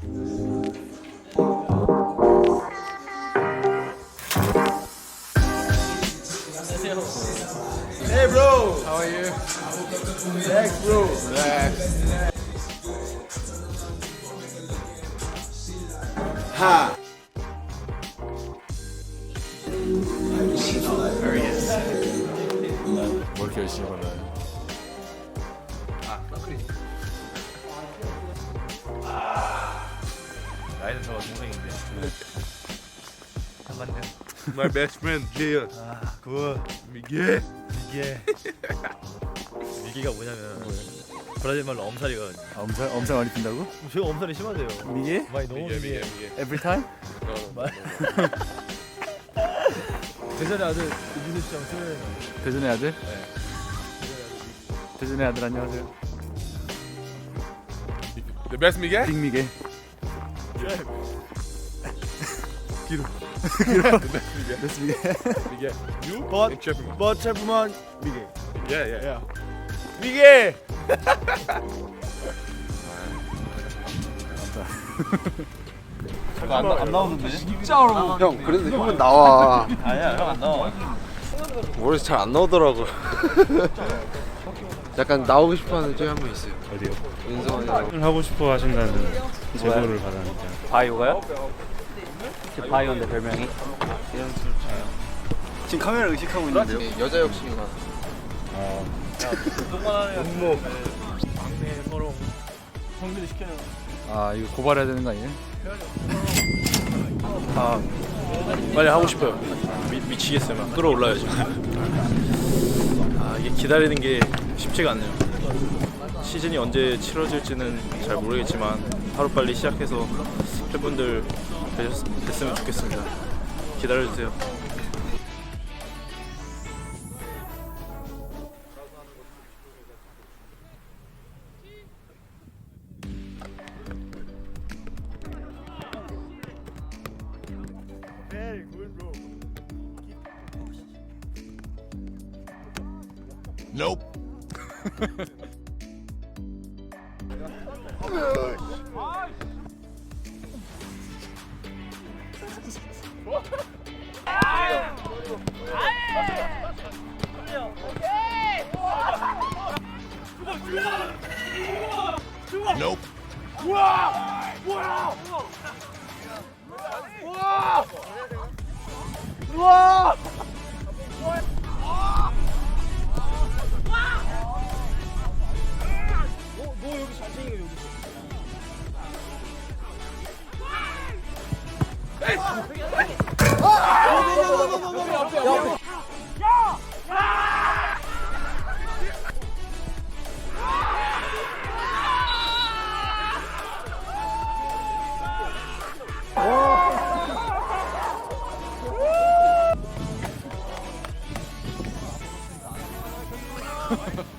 Hey bro! How are you? Relax bro. Relax. Ha! Very good. Work your shit on that. Ah, okay. 나이는 저가 동생인데. 안 맞네. My best friend Jay. 아, 그거 Miguel. 이게 미기가 뭐냐면 브라질 말로 엄살이거든요. 아, 엄살 엄살 많이 핀다고? 저 엄살이 심하대요. 미게? 많이 너무 미게. Every time? 대전의 아들 이준수 씨랑 친해요. 대전의 아들? 대전의 아들 안녕하세요. The best Miguel? 빅 미게. 베스트 미게. Miguel. You? But- And Chapman. 뭐 찰프만 미게. Yeah, yeah, yeah. 미게. 안, 안 나오는데? 형 그래도 형은 나와 아니야 형 안 나와. 머리에서 잘안 나오더라고 약간 나오고 싶어하는 저희 한분 있어요 어디요? 윤성원이라고 하고 싶어 하신다는 제보를 받았는데 바이오가요? 제 바이오인데 별명이 지금 카메라 의식하고 있는데요 네, 여자 서로 성비를 시켜요. 아 이거 고발해야 되는 거 아니에요? 아 빨리 하고 싶어요. 미, 미치겠어요. 막 끌어올라요 지금. 기다리는 게 쉽지가 않네요. 시즌이 언제 치러질지는 잘 모르겠지만 하루 빨리 시작해서 팬분들 됐으면 좋겠습니다. 기다려주세요. Nope. Ha ha ha.